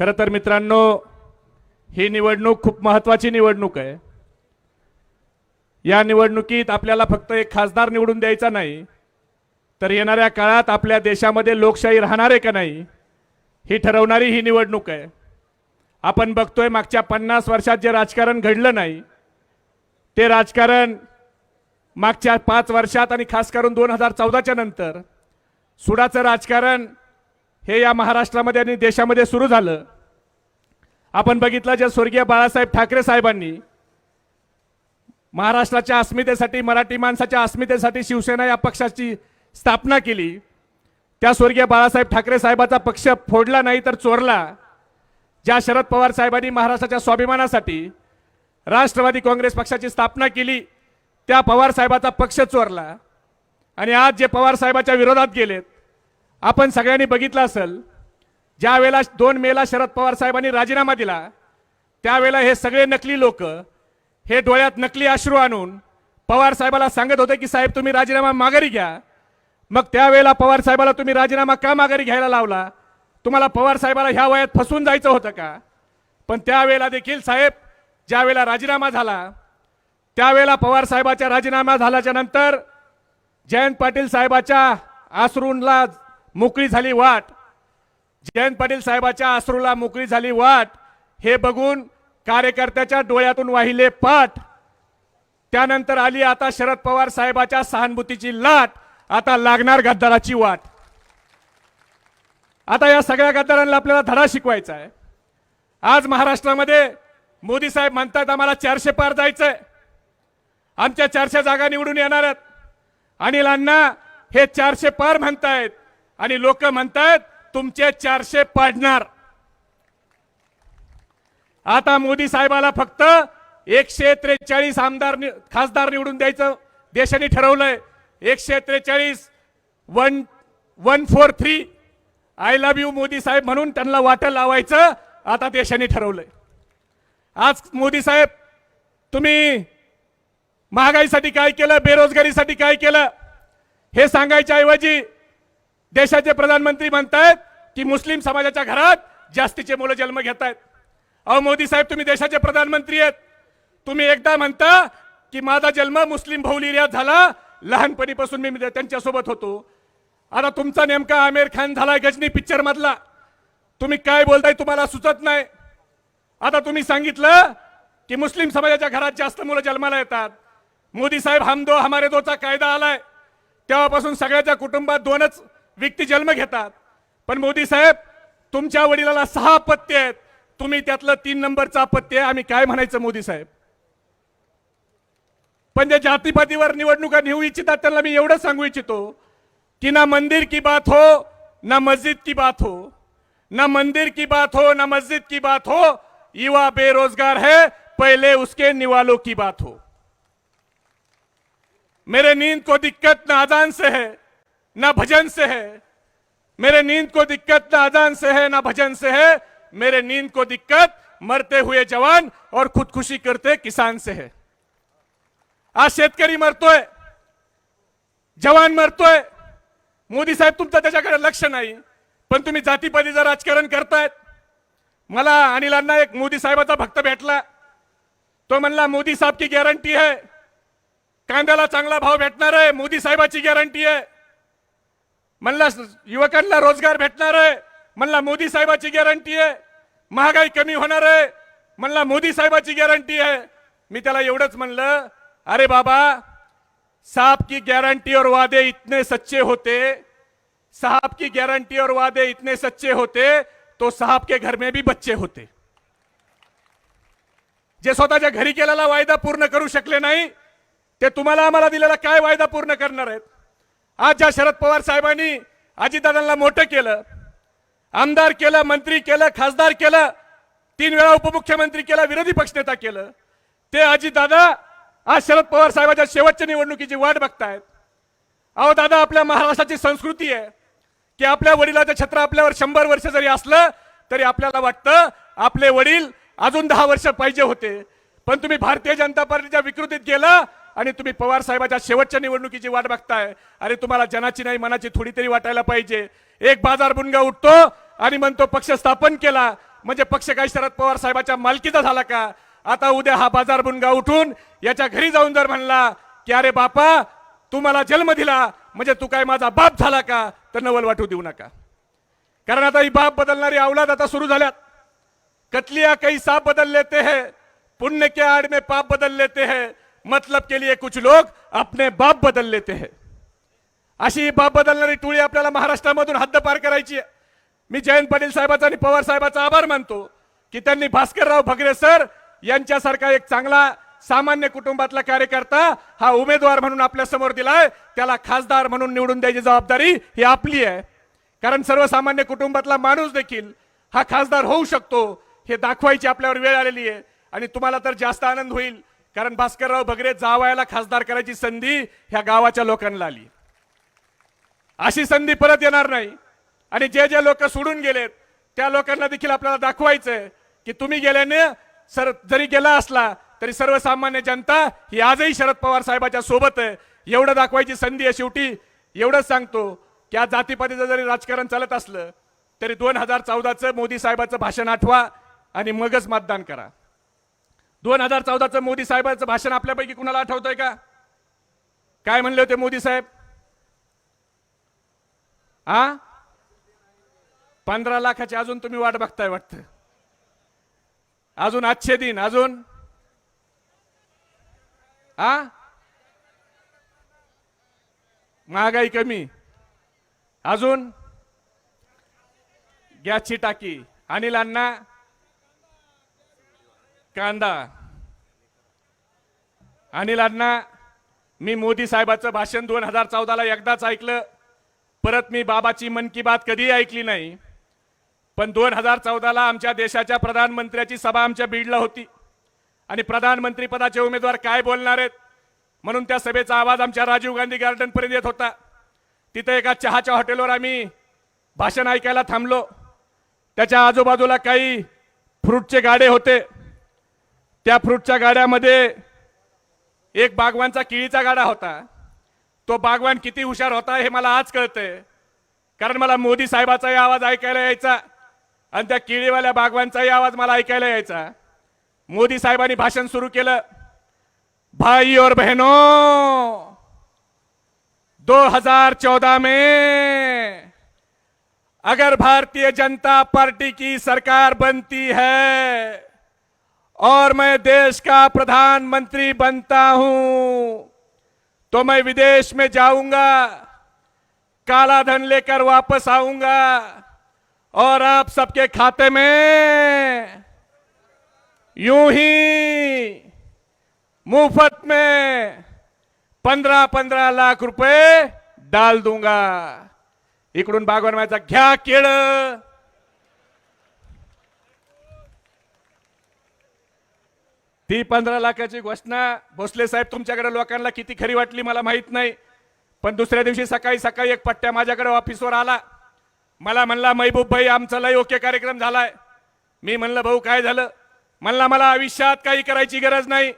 खरं तर मित्रांनो ही निवडणूक खूप महत्वाची निवडणूक आहे. या निवडणुकीत आपल्याला फक्त एक खासदार निवडून द्यायचा नाही तर येणाऱ्या काळात आपल्या देशामध्ये लोकशाही राहणार आहे का नाही ही ठरवणारी ही निवडणूक आहे. आपण बघतोय मागच्या पन्नास वर्षात जे राजकारण घडलं नाही ते राजकारण मागच्या पाच वर्षात आणि खास करून दोन हजार चौदाच्या नंतर सुडाचं राजकारण हे या महाराष्ट्रामध्ये आणि देशामध्ये सुरू झालं. आपण बघितलं जे स्वर्गीय बाळासाहेब ठाकरे साहेबांनी महाराष्ट्राच्या अस्मितेसाठी मराठी माणसाच्या अस्मितेसाठी शिवसेना या पक्षाची स्थापना केली. त्या स्वर्गीय बाळासाहेब ठाकरे साहेबाचा पक्ष फोडला नाही तर चोरला. ज्या शरद पवार साहेबांनी महाराष्ट्राच्या स्वाभिमानासाठी राष्ट्रवादी काँग्रेस पक्षाची स्थापना केली त्या पवार साहेबाचा पक्ष चोरला. आणि आज जे पवार साहेबाच्या विरोधात गेलेत आपण सगळ्यांनी बघितलं असेल ज्या वेळेला दोन मेला शरद पवार साहेबांनी राजीनामा दिला त्यावेळेला हे सगळे नकली लोक हे डोळ्यात नकली अश्रू आणून पवार साहेबाला सांगत होते की साहेब तुम्ही राजीनामा माघारी घ्या. मग त्यावेळेला पवार साहेबाला तुम्ही राजीनामा का माघारी घ्यायला लावला? तुम्हाला पवार साहेबाला ह्या वयात फसून जायचं होतं का? पण त्यावेळेला देखील साहेब ज्या वेळेला राजीनामा झाला त्यावेळेला पवार साहेबाच्या राजीनामा झाल्याच्यानंतर जयंत पाटील साहेबाच्या आसरूनला मोकळी झाली वाट. जयंत पाटील साहेबाच्या अश्रूला मोकळी झाली वाट. हे बघून कार्यकर्त्याच्या डोळ्यातून वाहिले पाठ. त्यानंतर आली आता शरद पवार साहेबाच्या सहानुभूतीची लाट. आता लागणार गद्दाराची वाट. आता या सगळ्या गद्दारांना आपल्याला धडा शिकवायचा आहे. आज महाराष्ट्रामध्ये मोदी साहेब म्हणतात आम्हाला चारशे पार जायचंय. आमच्या चारशे जागा निवडून येणार आहेत. अनिल अण्णा हे चारशे पार म्हणतायत. आणि लोक म्हणतात तुमचे चारशे पाडणार. आता मोदी साहेबाला फक्त एकशे त्रेचाळीस आमदार नि- खासदार निवडून द्यायचं देशाने ठरवलंय. एकशे त्रेचाळीस one one four three. I love you Modi साहेब म्हणून त्यांना वाटं लावायचं आता देशाने ठरवलंय. आज मोदी साहेब तुम्ही महागाईसाठी काय केलं बेरोजगारीसाठी काय केलं हे सांगायच्या ऐवजी देशाचे प्रधानमंत्री म्हणतायत की मुस्लिम समाजाच्या घरात जास्तीचे मुलं जन्म घेत आहेत अहो मोदी साहेब तुम्ही देशाचे प्रधानमंत्री आहेत. तुम्ही एकदा म्हणता की माझा जन्म मुस्लिम बहुल एरियात झाला लहानपणीपासून मी त्यांच्यासोबत होतो. आता तुमचा नेमका आमिर खान झाला गजनी पिक्चर मधला. तुम्ही काय बोलताय तुम्हाला सुचत नाही. आता तुम्ही सांगितलं की मुस्लिम समाजाच्या घरात जास्त मुलं जन्माला येतात. मोदी साहेब हम दो हमारे दोचा कायदा आलाय. तेव्हापासून सगळ्याच्या कुटुंबात दोनच व्यक्ती जन्म घेतात. पण मोदी साहेब तुमच्या वडिलाला सहा अपत्य आहेत. तुम्ही त्यातलं तीन नंबरचा अपत्य आहे. आम्ही काय म्हणायचं मोदी साहेब? पण ज्या जातीपातीवर निवडणुका नेऊ इच्छितात त्यांना मी एवढं सांगू इच्छितो की ना मंदिर की बात हो ना मस्जिद की बात हो. ना मंदिर की बात हो ना मस्जिद की बात हो. युवा बेरोजगार है पहले उसके निवालों की बात हो. मेरे नींद को दिक्कत ना अजान से है. ना भजन से है। मेरे नींद को दिक्कत ना अदान से है ना भजन से है। मेरे नींद को दिक्कत मरते हुए जवान और खुदकुशी करते किसान से है। आज शेतकरी मरतोय जवान मरतोय। मोदी साहेब तुमचं त्याच्याकडे लक्ष नाही पण तुम्ही जातीपातीचं राजकारण करतायत मला अनिलांना एक मोदी साहेबाचा भक्त भेटला. तो म्हणला मोदी साहेब की गॅरंटी आहे कांद्याला चांगला भाव भेटणार आहे मोदी साहेबाची गॅरंटी आहे म्हणला युवकांना रोजगार भेटणार आहे. म्हणला मोदी साहेबाची गॅरंटी आहे. महागाई कमी होणार आहे. म्हणला मोदी साहेबाची गॅरंटी आहे. मी त्याला एवढंच म्हणलं अरे बाबा साहब की गॅरंटी और वादे इतने सच्चे होते. साहब की गारंटी और वादे इतने सच्चे होते तो साहब के घर में भी बच्चे होते. जे स्वतःच्या घरी केलेला वायदा पूर्ण करू शकले नाही ते तुम्हाला आम्हाला दिलेला काय वायदा पूर्ण करणार आहेत? आज ज्या शरद पवार साहेबांनी अजितदादांना मोठं केलं आमदार केलं मंत्री केलं खासदार केलं तीन वेळा उपमुख्यमंत्री केलं विरोधी पक्षनेता केलं ते अजितदादा आज शरद पवार साहेबांच्या शेवटच्या निवडणुकीची वाट बघतायत. अहो दादा आपल्या महाराष्ट्राची संस्कृती आहे की आपल्या वडिलाचं छत्र आपल्यावर शंभर वर्ष जरी असलं तरी आपल्याला वाटतं आपले वडील अजून दहा वर्ष पाहिजे होते. पण तुम्ही भारतीय जनता पार्टीच्या विकृतीत गेला आणि तुम्ही पवार साहेबाच्या शेवटच्या निवडणुकीची वाट बघताय. अरे तुम्हाला जनाची नाही मनाची थोडी तरी वाटायला पाहिजे. एक बाजार बुनगा उठतो आणि म्हणतो पक्ष स्थापन केला. म्हणजे पक्ष काय शरद पवार साहेबाच्या मालकीचा झाला का? आता उद्या हा बाजार बुनगा उठून याच्या घरी जाऊन जर म्हणला की अरे बापा तू मला जन्म दिला म्हणजे तू काय माझा बाप झाला का? तर नवल वाटू देऊ नका. कारण आता ही बाप बदलणारी अवलाद आता सुरू झाल्यात. कतलिया काही साप बदल लेते हैं पुण्य के आड़ में पाप बदल लेते हैं. मतलब के लिए कुछ लोग अपने बाप बदल लेते हैं। अशी ही बाप बदलणारी टोळी आपल्याला महाराष्ट्रामधून हद्द पार करायची आहे. मी जयंत पाटील साहेबाचा आणि पवार साहेबाचा आभार मानतो की त्यांनी भास्करराव भगरे सर यांच्यासारखा एक चांगला सामान्य कुटुंबातला कार्यकर्ता हा उमेदवार म्हणून आपल्यासमोर दिलाय. त्याला खासदार म्हणून निवडून द्यायची जबाबदारी ही आपली आहे. कारण सर्वसामान्य कुटुंबातला माणूस देखील हा खासदार होऊ शकतो हे दाखवायची आपल्यावर वेळ आलेली आहे. आणि तुम्हाला तर जास्त आनंद होईल. कारण भास्करराव भगरे जावयाला खासदार करायची संधी ह्या गावाच्या लोकांना आली. अशी संधी परत येणार नाही. आणि जे जे लोक सोडून गेलेत त्या लोकांना देखील आपल्याला दाखवायचंय की तुम्ही गेल्याने सर जरी गेला असला तरी सर्वसामान्य जनता ही आजही शरद पवार साहेबाच्या सोबत आहे. एवढं दाखवायची संधी आहे शेवटी. एवढंच सांगतो की आज जातीपातीचं जरी राजकारण चालत असलं तरी दोन हजार चौदाचं मोदी साहेबाचं भाषण आठवा आणि मगच मतदान करा. दोन हजार चौदाचं मोदी साहेबाचं भाषण आपल्यापैकी कुणाला आठवतंय का? काय म्हणले होते मोदी साहेब? आ? पंधरा लाखाची अजून तुम्ही वाट बघताय वाटतं. अजून आजचे दिन अजून? आ? महागाई कमी. अजून? गॅसची टाकी. अनिलांना कांदा. अनिल अण्णा मी मोदी साहेबाचं भाषण दोन हजार चौदाला एकदाच ऐकलं. परत मी बाबाची मन की बात कधीही ऐकली नाही. पण दोन हजार चौदाला आमच्या देशाच्या प्रधानमंत्र्याची सभा आमच्या बीडला होती. आणि प्रधानमंत्री पदाचे उमेदवार काय बोलणार आहेत? म्हणून त्या सभेचा आवाज आमच्या राजीव गांधी गार्डनपर्यंत येत होता. तिथे एका चहाच्या हॉटेलवर आम्ही भाषण ऐकायला थांबलो. त्याच्या आजूबाजूला काही फ्रूटचे गाडे होते. त्या फ्रूटच्या गाड्यामध्ये एक बागवानचा किळीचा गाडा होता. तो बागवान किती हुशार होता हे मला आज कळतंय. कारण मला मोदी साहेबाचाही आवाज ऐकायला यायचा आणि त्या किळीवाल्या बागवानचाही आवाज मला ऐकायला यायचा. मोदी साहेबांनी भाषण सुरू केलं. भाई और बहनों 2014 में अगर भारतीय जनता पार्टी की सरकार बनती है और मैं देश का प्रधानमंत्री बनता हूं। तो मैं विदेश में जाऊंगा काला धन लेकर वापस आऊंगा और आप सबके खाते में यूं ही मुफ्त में पंद्रह पंद्रह लाख रुपए डाल दूंगा। इकडून बागवान माझा घ्या केळ। ती पंधरा लाखाची घोषणा भोसले साहेब तुमच्याकडे लोकांना किती खरी वाटली मला माहीत नाही. पण दुसऱ्या दिवशी सकाळी सकाळी एक पट्ट्या माझ्याकडे ऑफिसवर आला. मला म्हणला महबूब भाई आमचा लय ओके कार्यक्रम झालाय. मी म्हणलं भाऊ काय झालं? म्हणला मला आयुष्यात काही करायची गरज नाही.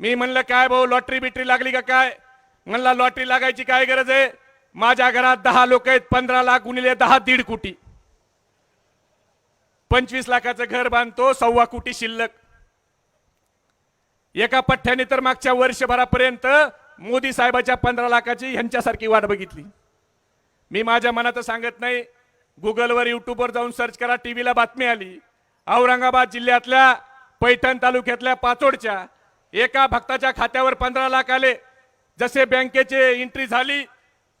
मी म्हणलं काय भाऊ लॉटरी बिटरी लागली का काय? म्हणला लॉटरी लागायची काय गरज आहे? माझ्या घरात दहा लोक आहेत पंधरा लाख गुणिले दहा दीड कोटी. पंचवीस लाखाचं घर बांधतो सव्वा कोटी शिल्लक. एका पठ्ठ्याने तर मागच्या वर्षभरापर्यंत मोदी साहेबाच्या पंधरा लाखाची ह्यांच्यासारखी वाट बघितली. मी माझ्या मनात सांगत नाही गुगलवर युट्यूबवर जाऊन सर्च करा टीव्हीला बातमी आली. औरंगाबाद जिल्ह्यातल्या पैठण तालुक्यातल्या पाचोडच्या एका भक्ताच्या खात्यावर पंधरा लाख आले. जसे बँकेचे एंट्री झाली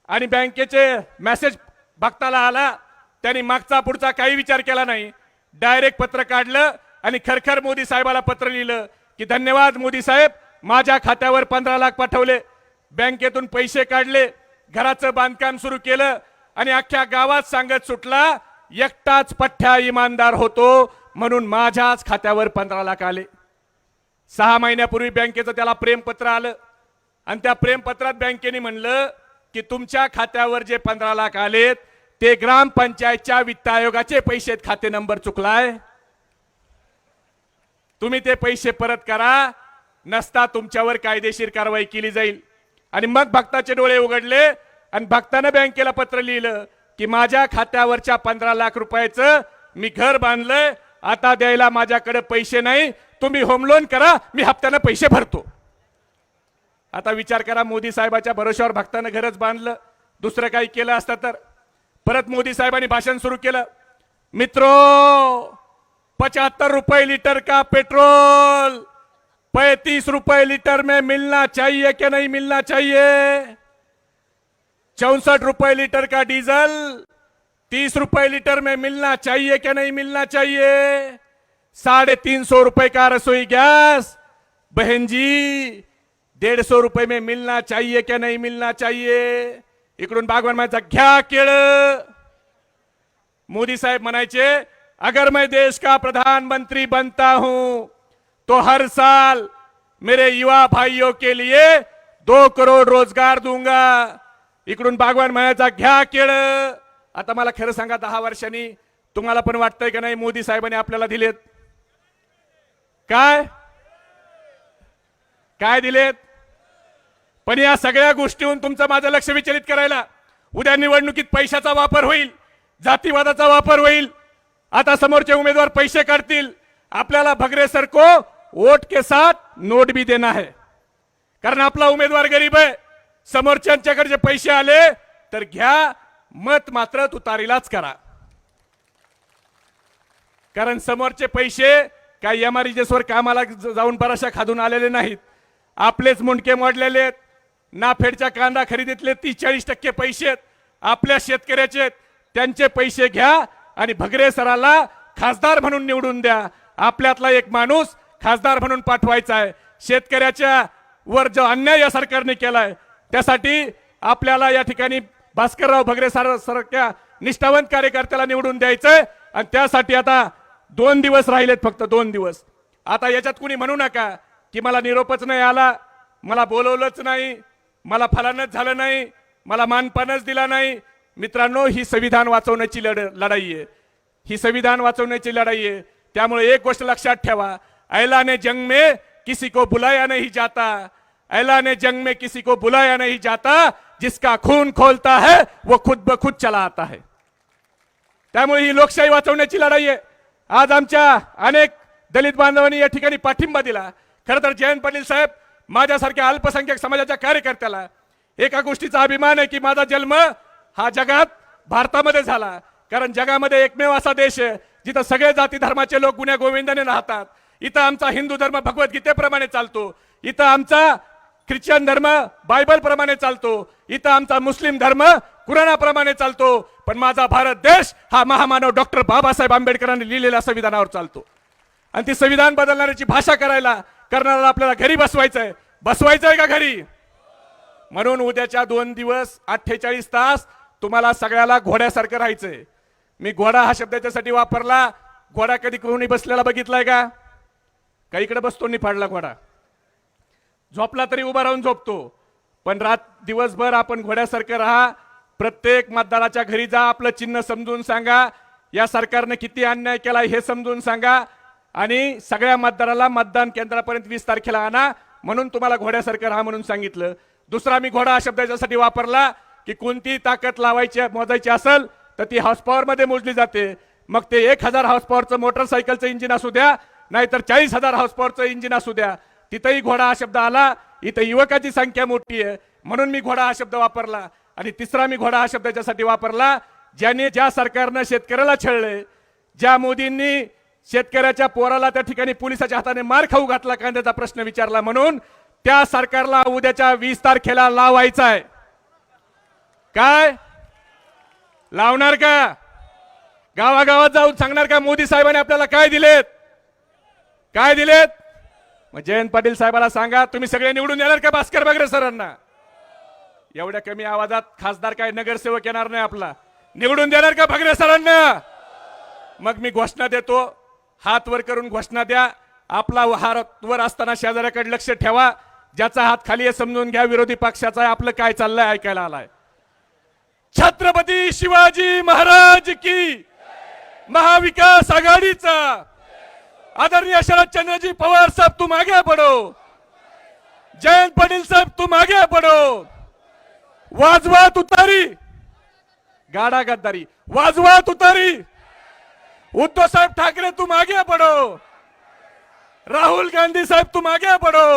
आणि बँकेचे मेसेज भक्ताला आला त्यांनी मागचा पुढचा काही विचार केला नाही. डायरेक्ट पत्र काढलं आणि खरखर मोदी साहेबाला पत्र लिहिलं. की धन्यवाद मोदी साहेब. माझ्या खात्यावर पंधरा लाख पाठवले. बँकेतून पैसे काढले. घराचं बांधकाम सुरू केलं आणि अख्ख्या गावात सांगत सुटला एकटाच पठ्ठ्या इमानदार होतो म्हणून माझ्याच खात्यावर पंधरा लाख आले. सहा महिन्यापूर्वी बँकेचं त्याला प्रेमपत्र आलं. आणि त्या प्रेमपत्रात बँकेने म्हणलं की तुमच्या खात्यावर जे पंधरा लाख आलेत ते ग्रामपंचायतच्या वित्त आयोगाचे पैसे खाते नंबर चुकलाय. तुम्ही ते पैसे परत करा नसता तुमच्यावर कायदेशीर कारवाई केली जाईल. आणि मग भक्ताचे डोळे उघडले आणि भक्तानं बँकेला पत्र लिहिलं की माझ्या खात्यावरच्या पंधरा लाख रुपयाचं मी घर बांधलंय आता द्यायला माझ्याकडे पैसे नाही तुम्ही होम लोन करा मी हप्त्यानं पैसे भरतो. आता विचार करा मोदी साहेबाच्या भरोश्यावर भक्तानं घरच बांधलं दुसरं काही केलं असतं तर. परत मोदी साहेबांनी भाषण सुरू केलं. मित्रो पचहत्तर रुपए लीटर का पेट्रोल? पैंतीस रुपए लीटर में मिलना चाहिए कि नहीं मिलना चाहिए? चौसठ रुपए लीटर का डीजल तीस रुपए लीटर में मिलना चाहिए कि नहीं मिलना चाहिए? साढ़े तीन सौ रुपए का रसोई गैस बहन जी डेढ़ सौ रुपए में मिलना चाहिए क्या नहीं मिलना चाहिए? इकडून बागवान म्हणायचा घ्या केळ. मोदी साहेब म्हणायचे अगर मैं देश का प्रधानमंत्री बनता हूं तो हर साल मेरे युवा भाइयों के लिए दो करोड रोजगार दूंगा। इकडून बागवान म्हणायचा घ्या केळ. आता मला खरं सांगा दहा वर्षांनी तुम्हाला पण वाटतंय का नाही? मोदी साहेबांनी आपल्याला दिलेत. काय? काय दिलेत? पण या सगळ्या गोष्टीहून तुमचं माझं लक्ष विचलित करायला उद्या निवडणुकीत पैशाचा वापर होईल जातीवादाचा वापर होईल आता समोरचे उमेदवार पैसे काढतील. आपल्याला भगरे सर को वोट के साथ नोट भी देना है. कारण आपला उमेदवार गरीब आहे. समोरच्यांच्याकडे जे पैसे आले तर घ्या मत मात्र तुतारीलाच करा. कारण समोरचे पैसे काही एम कामाला जाऊन बराशा खादून आलेले नाहीत. आपलेच मुंडके मोडलेले आहेत. नाफेडच्या कांदा खरेदीतले तीस चाळीस टक्के पैसे आहेत. आपल्या शेतकऱ्याचे त्यांचे पैसे घ्या आणि भगरे सराला खासदार म्हणून निवडून द्या. आपल्यातला एक माणूस खासदार म्हणून पाठवायचा आहे. शेतकऱ्याच्या वर जो अन्याय या सरकारने केलाय त्यासाठी आपल्याला या ठिकाणी भास्करराव भगरे सर सारख्या निष्ठावंत कार्यकर्त्याला निवडून द्यायचंय. आणि त्यासाठी आता दोन दिवस राहिलेत फक्त दोन दिवस. आता याच्यात कुणी म्हणू नका की मला निरोपच नाही आला मला बोलवलंच नाही मला फलानच झालं नाही मला मानपानच दिला नाही. मित्रांनो ही संविधान वाचवण्याची लढ लढाई आहे. ही संविधान वाचवण्याची लढाई आहे. त्यामुळे एक गोष्ट लक्षात ठेवा. ऐलाने जंग में किसी को बुलाया नहीं जाता. ऐलाने जंग में किसी को बुलाया नहीं जाता. जिसका खून खोलता है वो खुद ब खुद चला आता है. त्यामुळे ही लोकशाही वाचवण्याची लढाई आहे. आज आमच्या अनेक दलित बांधवांनी या ठिकाणी पाठिंबा दिला. खरं तर जयंत पाटील साहेब माझ्यासारख्या अल्पसंख्याक समाजाच्या कार्यकर्त्याला एका गोष्टीचा अभिमान आहे की माझा जन्म हा जगात भारतामध्ये झाला. कारण जगामध्ये एकमेव असा देश आहे जिथं सगळे जाती धर्माचे लोक गुन्ह्या गोविंदाने राहतात. इथं आमचा हिंदू धर्म भगवद्गीतेप्रमाणे चालतो. इथं आमचा ख्रिश्चन धर्म बायबल प्रमाणे चालतो. इथं आमचा मुस्लिम धर्म कुराणाप्रमाणे चालतो. पण माझा भारत देश हा महामानव डॉक्टर बाबासाहेब आंबेडकरांनी लिहिलेल्या संविधानावर चालतो. आणि ती संविधान बदलणाऱ्याची भाषा करायला करणारा आपल्याला घरी बसवायचं आहे बसवायचं आहे का घरी? म्हणून उद्याच्या दोन दिवस अठ्ठेचाळीस तास तुम्हाला सगळ्याला घोड्यासारखं राहायचंय. मी घोडा हा शब्द वापरला. घोडा कधी कोणी बसलेला बघितलाय का? का इकडे बसतो निफाडला घोडा? झोपला तरी उभा राहून झोपतो. पण रात दिवसभर आपण घोड्यासारखं राहा. प्रत्येक मतदाराच्या घरी जा आपलं चिन्ह समजून सांगा. या सरकारने किती अन्याय केला हे समजून सांगा. आणि सगळ्या मतदाराला मतदान केंद्रापर्यंत वीस तारखेला आणा. म्हणून तुम्हाला घोड्यासारखं राहा म्हणून सांगितलं. दुसरा मी घोडा हा शब्द याच्यासाठी वापरला. की कोणती ताकद लावायची मोजायची असेल तर ती हॉर्स पॉवरमध्ये मोजली जाते. मग ते एक हजार हॉर्स पॉवरचं मोटरसायकलचं इंजिन असू द्या नाहीतर चाळीस हजार हॉर्स पॉवरचं इंजिन असू द्या. तिथंही घोडा हा शब्द आला इथं युवकाची संख्या मोठी आहे. म्हणून मी घोडा हा शब्द वापरला आणि तिसरा मी घोडा हा शब्द याच्यासाठी वापरला ज्याने ज्या सरकारनं शेतकऱ्याला छळले ज्या मोदींनी शेतकऱ्याच्या पोराला त्या ठिकाणी पोलिसाच्या हाताने मार खाऊ घातला कांद्याचा प्रश्न विचारला म्हणून त्या सरकारला उद्याच्या वीस तारखेला लावायचा आहे काय? लावणार का? गावागावात जाऊन सांगणार का मोदी साहेबांनी आपल्याला काय दिलेत? काय दिलेत? मग जयंत पाटील साहेबाला सांगा तुम्ही सगळे निवडून येणार का भास्कर बगरे सरांना? एवढ्या कमी आवाजात खासदार काय नगरसेवक येणार नाही आपला. निवडून देणार का भगरे सरांना? मग मी घोषणा देतो हात वर करून घोषणा द्या. आपला हात वर असताना शेजाऱ्याकडे लक्ष ठेवा. ज्याचा हात खाली आहे समजून घ्या विरोधी पक्षाचा आपलं काय चाललंय ऐकायला आलाय. छत्रपती शिवाजी महाराज की महाविकास आघाडीचा. आदरणीय शरदचंद्रजी पवार साहेब तू मागे पडो. जयंत पाटील साहेब तू मागे पडो. वाजवा तुतारी गाडा गद्दारी वाजवा तुतारी उद्धव साहेब ठाकरे तू मागे पडो. राहुल गांधी साहेब तू मागे पडो.